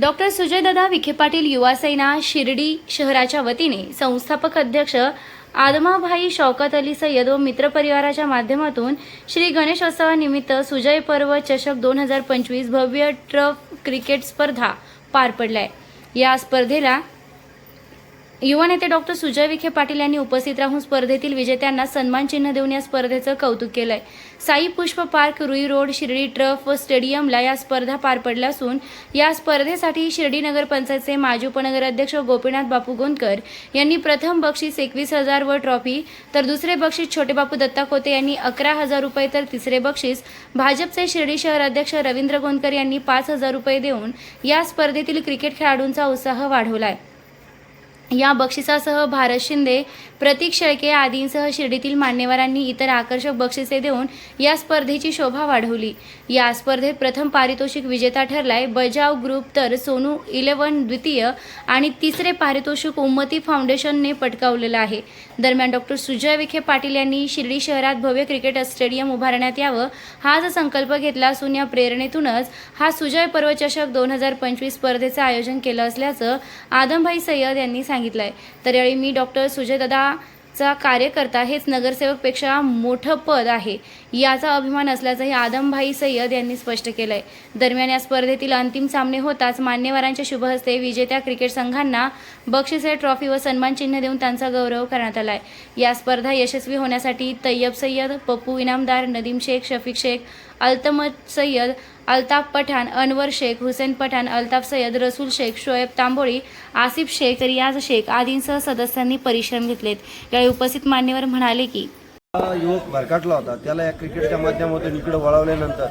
Doctor सुजयदादा विखे पाटील युवा सेना शिर्डी शहराच्या वतीने संस्थापक अध्यक्ष आदमाभाई शौकत अली सय्यद व मित्रपरिवाराच्या माध्यमातून श्री गणेशोत्सवानिमित्त सुजय पर्व चषक दोन हजार पंचवीस भव्य ट्रफ क्रिकेट स्पर्धा पार पडलाय. या स्पर्धेला युवा नेते डॉक्टर सुजय विखे पाटील यांनी उपस्थित राहून स्पर्धेतील विजेत्यांना सन्मान चिन्ह देऊन या स्पर्धेचं कौतुक केलंय. Sai Pushp park Rui road Shirdi trough व स्टेडियमला या स्पर्धा पार पडल्या असून या स्पर्धेसाठी शिर्डी नगर पंचायतचे माजी उपनगराध्यक्ष गोपीनाथ बापू गोंदकर यांनी प्रथम बक्षीस एकवीस हजार व ट्रॉफी तर दुसरे बक्षीस छोटे बापू दत्ता कोते यांनी अकरा हजार रुपये तर तिसरे बक्षीस भाजपचे शिर्डी शहर अध्यक्ष रवींद्र गोंदकर यांनी पाच हजार रुपये देऊन या स्पर्धेतील क्रिकेट खेळाडूंचा उत्साह वाढवला आहे या बक्षिसासह भारत शिंदे प्रतीक शेळके आदींसह शिर्डीतील मान्यवरांनी इतर आकर्षक बक्षिसे देऊन या स्पर्धेची शोभा वाढवली. या स्पर्धेत प्रथम पारितोषिक विजेता ठरलाय बजाव ग्रुप तर सोनू इलेव्हन द्वितीय आणि तिसरे पारितोषिक उन्मती फाउंडेशनने पटकावलेलं आहे. दरम्यान डॉक्टर सुजय विखे पाटील यांनी शिर्डी शहरात भव्य क्रिकेट स्टेडियम उभारण्यात यावं हाच संकल्प घेतला असून या प्रेरणेतूनच हा सुजय पर्व चषक दोन हजार पंचवीस स्पर्धेचं आयोजन केलं असल्याचं आदमभाई सय्यद यांनी सांगितलंय. तर यावेळी मी डॉक्टर चा कार्यकर्ता हेच नगरसेवकपेक्षा मोठं पद आहे. याचा अभिमान असल्याचंही आदमभाई सय्यद यांनी स्पष्ट केलंय. दरम्यान या स्पर्धेतील अंतिम सामने होताच मान्यवरांच्या शुभहस्ते विजेत्या क्रिकेट संघांना बक्षिसे ट्रॉफी व सन्मान चिन्ह देऊन त्यांचा गौरव करण्यात आलाय. या स्पर्धा यशस्वी होण्यासाठी तय्यब सय्यद पप्पू इनामदार नदीम शेख शफीक शेख अल्तमत सय्यद अल्ताफ पठाण अनवर शेख हुसेन पठाण अल्ताफ सय्यद रसूल शेख शोएब तांबोळी आसिफ शेख रियाज शेख आदींसह सदस्यांनी परिश्रम घेतलेत. यावेळी उपस्थित मान्यवर म्हणाले की युवक भरकटला होता. त्याला या क्रिकेटच्या माध्यमातून इकडे वळवल्यानंतर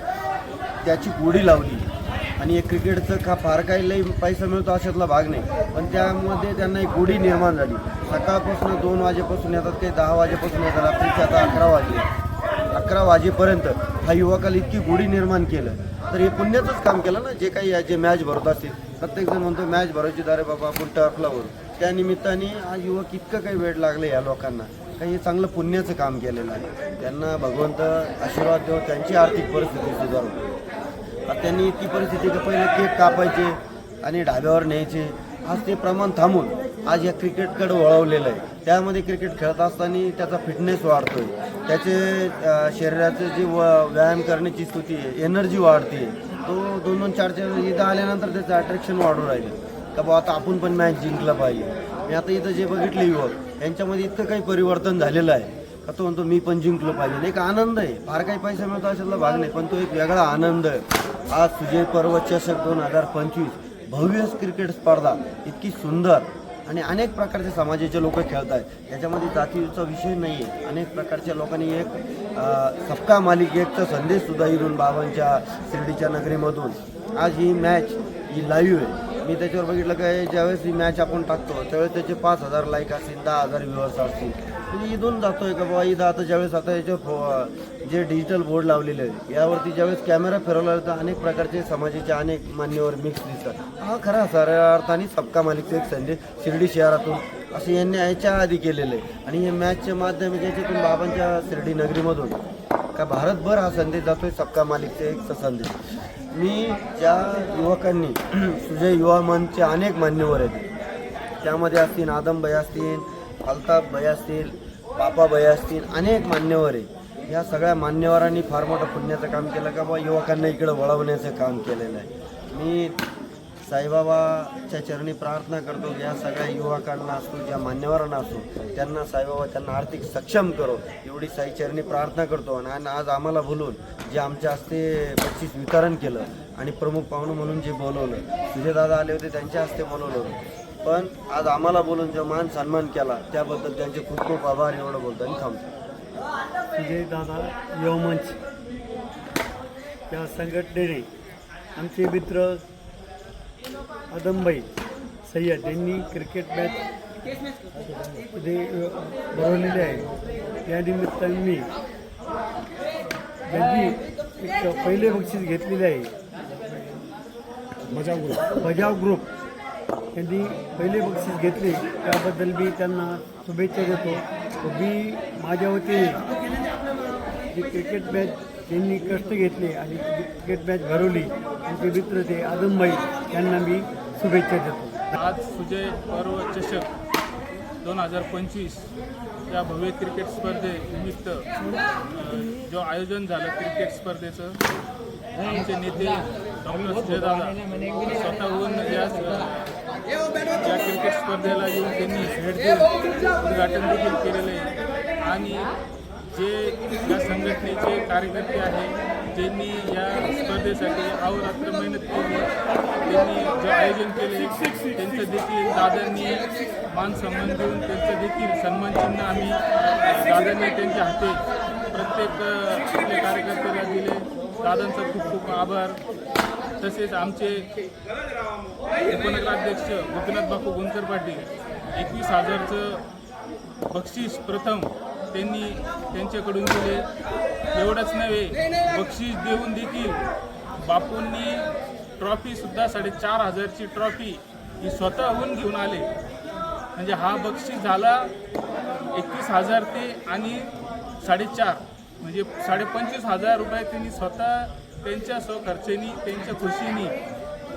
त्याची गोडी लावली. आणि एक क्रिकेटचं का फार काही लई पैसा मिळतो अशातला भाग नाही. पण त्यामध्ये त्यांना एक गोडी निर्माण झाली. सकाळपासून दोन वाजेपासून येतात ते दहा वाजेपासून येतात. रात्रीचे आता अकरा वाजले. अकरा वाजेपर्यंत हा युवकाला इतकी गोडी निर्माण केलं. तर हे पुण्याचंच काम केलं ना जे काही जे मॅच भरत असतील. प्रत्येकजण म्हणतो मॅच भरायची दारे बाबा आपण टर्फला भरू. त्या निमित्ताने हा युवक इतकं काही वेळ लागलं या लोकांना. काही हे चांगलं पुण्याचं काम केलेलं आहे. त्यांना भगवंत आशीर्वाद देऊ त्यांची आर्थिक परिस्थिती सुधारू. आता त्यांनी इतकी परिस्थिती की पहिले केक कापायचे आणि ढाब्यावर न्यायचे. आज ते प्रमाण थांबून आज या क्रिकेटकडे वळवलेलं आहे. त्यामध्ये क्रिकेट खेळत असताना त्याचा फिटनेस वाढतोय. त्याचे शरीराचं जे व व्यायाम करण्याची स्तुती आहे एनर्जी वाढते. तो दोन दोन चार चार इथं आल्यानंतर त्याचं अट्रॅक्शन वाढून राहिले. का बा आता आपण पण मॅच जिंकलं पाहिजे. मी आता इथं जे बघितले युवक यांच्यामध्ये इतकं काही परिवर्तन झालेलं आहे. का तो म्हणतो मी पण जिंकलो पाहिजे. एक आनंद आहे. फार काही पैसा मिळतो अशातला भाग नाही पण तो एक वेगळा आनंद आहे. आज सुजय पर्व चषक दोन हजार पंचवीस भव्य क्रिकेट स्पर्धा इतकी सुंदर. आणि अनेक प्रकारचे समाजाचे लोक खेळत आहेत याच्यामध्ये जातीचा विषय नाही आहे अनेक प्रकारच्या लोकांनी एक सबका मालिक एकचा संदेश सुद्धा इरून बाबांच्या शिर्डीच्या नगरीमधून. आज ही मॅच ही लाईव्ह आहे. मी त्याच्यावर बघितलं काय ज्यावेळेस ही मॅच आपण टाकतो त्यावेळेस त्याचे पाच हजार लाईक असतील दहा हजार व्ह्युअर्स असतील. म्हणजे इथून जातोय का बाबा इथं आता ज्यावेळेस आता याच्यावर फो- जे डिजिटल बोर्ड लावलेले आहे यावरती ज्यावेळेस कॅमेरा फिरवला तर अनेक प्रकारचे समाजाचे अनेक मान्यवर मिक्स दिसतात. हा खरा साऱ्या अर्थाने सबका मालिकचा एक संदेश शिर्डी शहरातून असं यांनी याच्या आधी केलेलं आहे. आणि हे मॅचच्या माध्यमात याच्यातून बाबांच्या शिर्डी नगरीमधून का भारतभर हा संदेश जातोय सबका मालिकचा एक संदेश. मी ज्या युवकांनी सुजय युवा मंचचे अनेक मान्यवर आहेत. त्यामध्ये असतील आदम आदमभाई असतील अल्ताफ भाई असतील बापा बापाभाई असतील अनेक मान्यवर आहे या सगळ्या मान्यवरांनी फार मोठं पुण्याचं काम केलं का बा युवकांना इकडं वळवण्याचं काम केलेलं आहे. मी साईबाबाच्या चरणी प्रार्थना करतो की या सगळ्या युवकांना असो ज्या मान्यवरांना असो त्यांना साईबाबा त्यांना आर्थिक सक्षम करो. एवढी साई चरणी प्रार्थना करतो आणि आज आम्हाला बोलून जे आमच्या हस्ते बक्षीस वितरण केलं आणि प्रमुख पाहुणे म्हणून जे बोलवलं सुजयदादा आले होते त्यांच्या हस्ते बोलवलं. होतं पण आज आम्हाला बोलून जो मान सन्मान केला त्याबद्दल त्यांचे खूप खूप आभार एवढं बोलतो आणि थांबतो. सुजय दादा युवमंच या संघटनेने आमचे मित्र आदमबाई सय्यद यांनी क्रिकेट मॅच मध्ये भरवलेले आहे. या निमित्ताने त्यांनी एक पहिले बक्षीस घेतलेले आहे. बजाव ग्रुप बजाव ग्रुप यांनी पहिले बक्षीस घेतले. त्याबद्दल मी त्यांना शुभेच्छा देतो. मी माझ्या वतीने जी क्रिकेट मॅच त्यांनी कष्ट घेतले आणि क्रिकेट मॅच भरवली आमचे मित्र ते आदमबाई त्यांना मी शुभेच्छा देतो. आज सुजय पर्व चषक दोन हजार पंचवीस या भव्य क्रिकेट स्पर्धेनिमित्त जो आयोजन झालं क्रिकेट स्पर्धेचं आमचे नेते डॉक्टर सुजयदादा स्वतःहून या या क्रिकेट स्पर्धेला येऊन त्यांनी भेट देऊन उद्घाटन देखील केलेलं आहे. आणि जे या संघटनेचे कार्यकर्ते आहे ज्यांनी या स्पर्धेसाठी अहोरात्र मेहनत केली त्यांनी जे आयोजन केले त्यांचं देखील दादांनी मान सन्मान देऊन त्यांचं देखील सन्मान चिन्ह आम्ही दादांनी त्यांच्या हाते प्रत्येक आपल्या कार्यकर्त्याला दिले. दादांचा खूप खूप आभार. तसेच आमचे उपनगराध्यक्ष गोपीनाथ बापू गुंकर पाटील एकवीस हजारचं बक्षीस प्रथम त्यांनी त्यांच्याकडून दिले. एवढंच नव्हे बक्षीस देऊन देखील बापूंनी ट्रॉफीसुद्धा साडेचार हजारची ट्रॉफी ही स्वतःहून घेऊन आले. म्हणजे हा बक्षीस झाला एकवीस हजार ते आणि साडेचार म्हणजे साडेपंचवीस हजार रुपये त्यांनी स्वतः त्यांच्या स्वखर्चेनी त्यांच्या खुशीनी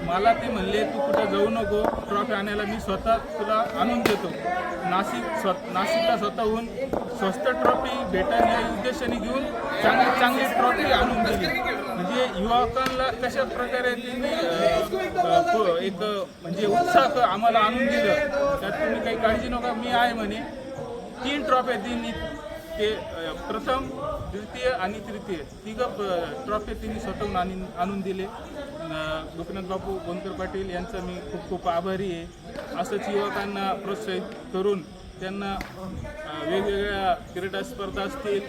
मला ते म्हणले तू कुठं जाऊ नको ट्रॉफी आणायला मी स्वतः तुला आणून देतो. नाशिक स्व नाशिकला स्वतःहून स्वस्त ट्रॉफी भेटेल या उद्देशाने घेऊन चांगली चांगली ट्रॉफी आणून दिली. म्हणजे युवकांना कशा प्रकारे त्यांनी एक म्हणजे उत्साह आम्हाला आणून दिलं त्यात तुम्ही काही काळजी नका मी आहे म्हणे. तीन ट्रॉफ्या त्यांनी ते प्रथम द्वितीय आणि तृतीय. तिघं ट्रॉफी तिने स्वतःहून आणि आणून दिले. गोपीनाथ बापू गोंदकर पाटील यांचा मी खूप खूप आभारी आहे. असंच युवकांना प्रोत्साहित करून त्यांना वेगवेगळ्या क्रीडा स्पर्धा असतील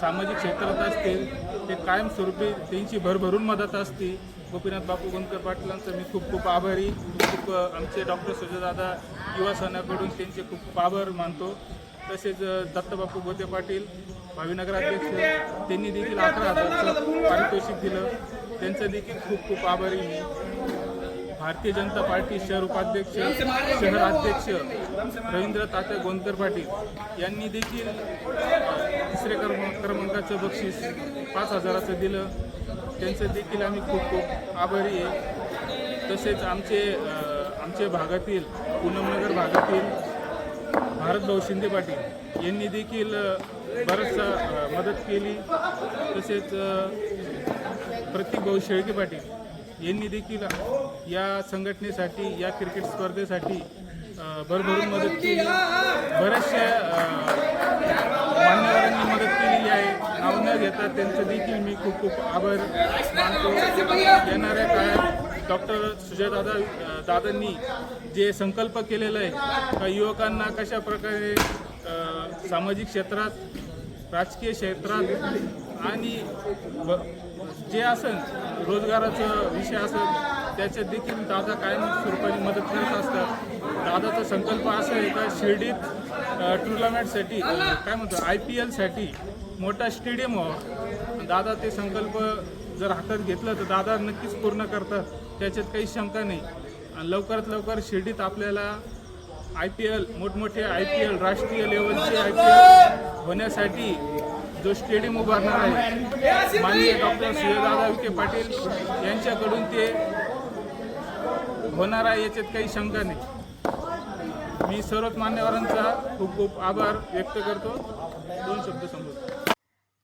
सामाजिक क्षेत्रात असतील ते कायमस्वरूपी त्यांची भरभरून मदत असते. गोपीनाथ बापू गोंदकर पाटलांचं मी खूप खूप आभारी. खूप आमचे डॉक्टर सुजयदादा युवा सणाकडून त्यांचे खूप खूप आभार मानतो. तसेच दत्तबापू गोते पाटील भावीनगराध्यक्ष त्यांनी देखील अकरा हजारचं पारितोषिक दिलं. त्यांचं देखील खूप खूप आभारी मी भारतीय जनता पार्टी शहर उपाध्यक्ष शहर अध्यक्ष रवींद्र तात्या गोंदकर पाटील यांनी देखील तिसऱ्या क्रम क्रमांकाचं बक्षीस पाच हजाराचं दिलं. त्यांचं देखील आम्ही खूप खूप आभारी आहे. तसेच आमचे आमचे आमच्या भागातील पूनमनगर भागातील भारतभाऊ शिंदे पाटील यांनी देखील अ, मदत केली. तसेच प्रतीकभाऊ शेळके पाटील यांनी देखील या संघटनेसाठी या क्रिकेट स्पर्धेसाठी भरभरून मदत केली. बऱ्याचशा मान्यवरांनी मदत केलेली आहे. नाव न घेता त्यांचं देखील मी खूप खूप आभार मानतो. येणाऱ्या काळात डॉक्टर सुजयदादा दादांनी जे संकल्प केलेला आहे का युवकांना कशा प्रकारे सामाजिक क्षेत्रात राजकीय क्षेत्रात आणि जे असेल रोजगाराचं विषय असेल त्याच्यात देखील दादा कायम स्वरूपाने मदत करत असतात. दादाचा संकल्प असा आहे का शिर्डीत टुर्नामेंटसाठी काय म्हणतो आय पी एलसाठी मोठा स्टेडियम व्हावा. दादा ते संकल्प जर हातात घेतलं तर दादा नक्कीच पूर्ण करतात. त्याच्यात काही शंका नाही. आणि लवकरात लवकर शिर्डीत आपल्याला आय पी एल मोठमोठे आय पी एल राष्ट्रीय लेवलचे आय पी एल होण्यासाठी जो स्टेडियम उभारणार आहे माननीय डॉक्टर सूर्यदादा विखे पाटील यांच्याकडून ते होणार आहे याच्यात काही शंका नाही. मी सर्वच मान्यवरांचा खूप खूप आभार व्यक्त करतो. दोन शब्द संबोधतो